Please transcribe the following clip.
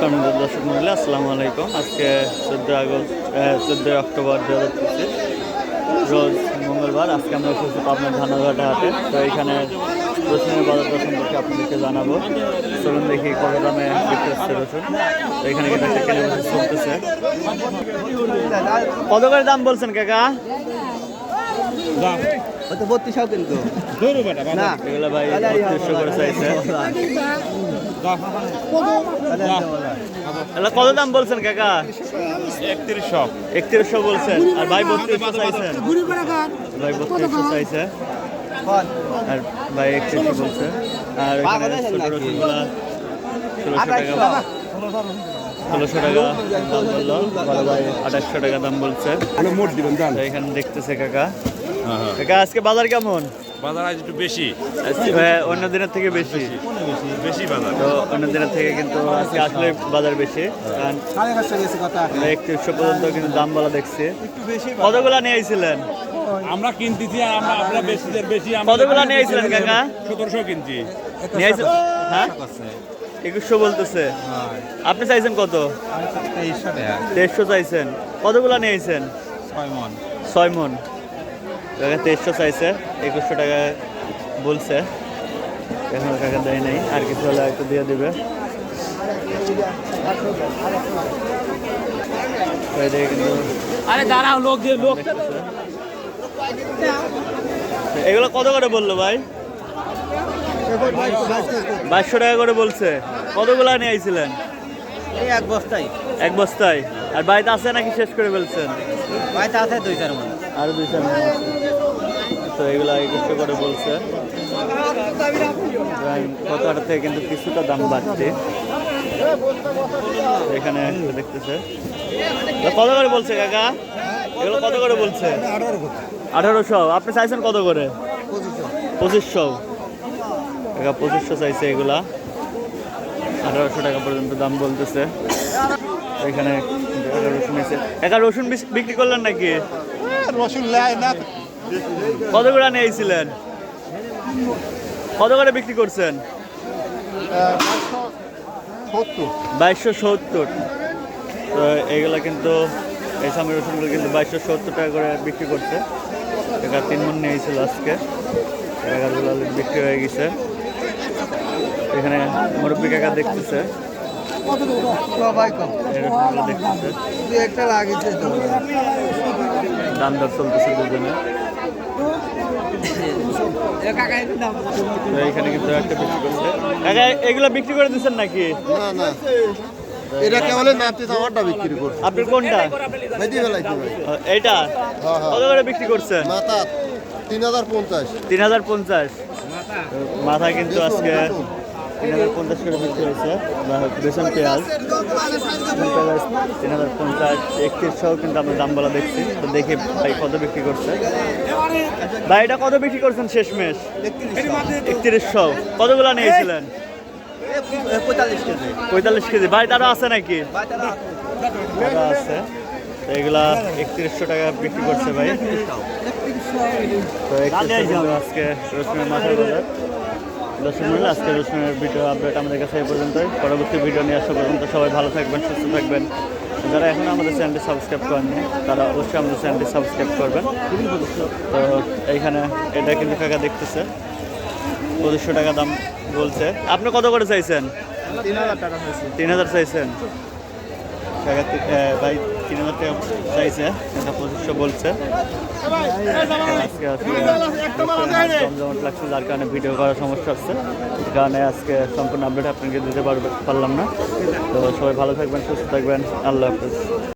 সম্মানিত দর্শক মহিলা আসসালামু আলাইকুম। আজকে চোদ্দোই আগস্ট চোদ্দোই অক্টোবর দু হাজার পঁচিশ, রোজ মঙ্গলবার। আজকে আমরা এসেছি পাবনার ধানাঘাটা হাটে। তো এখানে রসুনের বাজার সম্পর্কে আপনাদেরকে জানাব। চলুন দেখি কত দামে বিক্রি হচ্ছে রসুন। তো এখানে কিন্তু একটা কেনা বেচা চলতেছে। কত করে দাম বলছেন কাকা? হয়তো বত্রিশও কিন্তু। না। এগুলো ভাই বত্রিশশো করে চাইছে কত দাম বলছেন কাকা? একত্রিশশো। একত্রিশশো বলছেন। আর ভাই বত্রিশশো চাইছেন ভাই বত্রিশশো চাইছে আর ভাই একত্রিশশো বলছে। আর ছোট রসুনগুলা ষোলোশো টাকা। ষোলোশো টাকা দাম বলল বড় ভাই আঠাশশো টাকা দাম বলছে। মোট দিবেন জান তো এখানে দেখতেছে কাকা। কাকা আজকে বাজার কেমন? বাজার আজ একটু বেশি। হ্যাঁ, অন্য দিনের থেকে বেশি। বেশি। বাজার। তো অন্য দিনের থেকে কিন্তু আজকে আসলে বাজার বেশি। কারণ একত্রিশশো পর্যন্ত কিন্তু দাম বলা দেখছি। কতগুলা নিয়ে আইছিলেন? আমরা কিনতেছি আর আমরা বেশি বেশি কতগুলা নিয়ে আইছিলেন কাকা? সতেরোশো কিনছি। হ্যাঁ? একুশশো বলতেছে। আপনি চাইছেন কত? তেইশশো চাইছেন। কতগুলা নিয়েছেন? ছয় মন। ছয় মন। কাকা তেইশশো চাইছে একুশশো টাকা বলছে। এখন কাকা দেয় নাই আর কিছু হলে একটু দিয়ে দিবে। আরে দাঁড়াও লোক দিয়ে লোক এগুলো কত করে বলল ভাই? বাইশশো টাকা করে বলছে। কতগুলা নিয়ে আইছিলেন? এই এক বস্তাই এক বস্তায়। আর বাড়িতে আছে নাকি শেষ করে ফেলছেন? বাড়িতে আছে দুই চার মন আরও দুই চার তো এগুলো একুশশো করে বলছে। কত থেকে কিন্তু কিছুটা দাম বাড়ছে। এখানে দেখতেছে। কত করে বলছে কাকা? এগুলো কত করে বলছে? আঠারোশো। আপনি চাইছেন কত করে? পঁচিশশো। টাকা পঁচিশশো চাইছে এগুলা। আঠারোশো টাকা পর্যন্ত দাম বলতেছে। এখানে রসুন এসে একা রসুন বিক্রি করলেন নাকি? রসুন না। কত করে নিয়েছিলেন? কত করে বিক্রি করছেন? বাইশশো সত্তর। তো এইগুলা কিন্তু এই সামনে রসুনগুলো কিন্তু বাইশশো সত্তর টাকা করে বিক্রি করছে। টাকা তিন মন নিয়েছিল আজকে। টাকাগুলো বিক্রি হয়ে গেছে। এখানে মুরব্বী কাকা দেখতেছে। দাম দর চলতেছে দুজনে। এখানে কিন্তু একটা বিক্রি করছে। কাকা এগুলো বিক্রি করে দিচ্ছেন নাকি? না না। এটা কেবল নাতি আমারটা বিক্রি করছে? আপনি কোনটা? মেদি ভাই এইটা? হ্যাঁ হ্যাঁ। কত করে বিক্রি করছেন? মাথা তিন হাজার পঞ্চাশ। তিন হাজার পঞ্চাশ। মাথা কিন্তু আজকে তিন হাজার পঞ্চাশ করে বিক্রি হয়েছে। বেসন, পেঁয়াজ পেঁয়াজ তিন হাজার পঞ্চাশ, একত্রিশশো কিন্তু আমরা দাম বলা দেখছি। তো দেখি ভাই কত বিক্রি করছে। ভাই, এটা কত বিক্রি করছেন শেষমেশ? একত্রিশশো। কতগুলো নিয়েছিলেন? পঁয়তাল্লিশ কেজি। ভাই তারা আছে নাকি? আছে। তো এগুলা একত্রিশশো টাকা বিক্রি করছে ভাই। তো একত্রিশশো আজকে রসুনের মাথার বাজার। দর্শক মূল্য আজকে দর্শনের ভিডিও আপডেট আমাদের কাছে এই পর্যন্তই। পরবর্তী ভিডিও নিয়ে আসা পর্যন্ত সবাই ভালো থাকবেন সুস্থ থাকবেন। যারা এখন আমাদের চ্যানেলটি সাবস্ক্রাইব করেননি তারা অবশ্যই আমাদের চ্যানেলটি সাবস্ক্রাইব করবেন। তো এইখানে এটা কিন্তু কাকা দেখতেছে। পঁচিশশো টাকা দাম বলছে। আপনি কত করে চাইছেন? তিন হাজার টাকা চাইছেন তিন হাজার চাইছেন? টাকা ভাই তিন হাজার টাকা চাইছে এটা পঁচিশশো বলছে। আজকে লাগছে, যার কারণে ভিডিও করার সমস্যা হচ্ছে। কারণে আজকে সম্পূর্ণ আপডেট আপনাকে দিতে পারবে পারলাম না। তো সবাই ভালো থাকবেন, সুস্থ থাকবেন। আল্লাহ হাফেজ।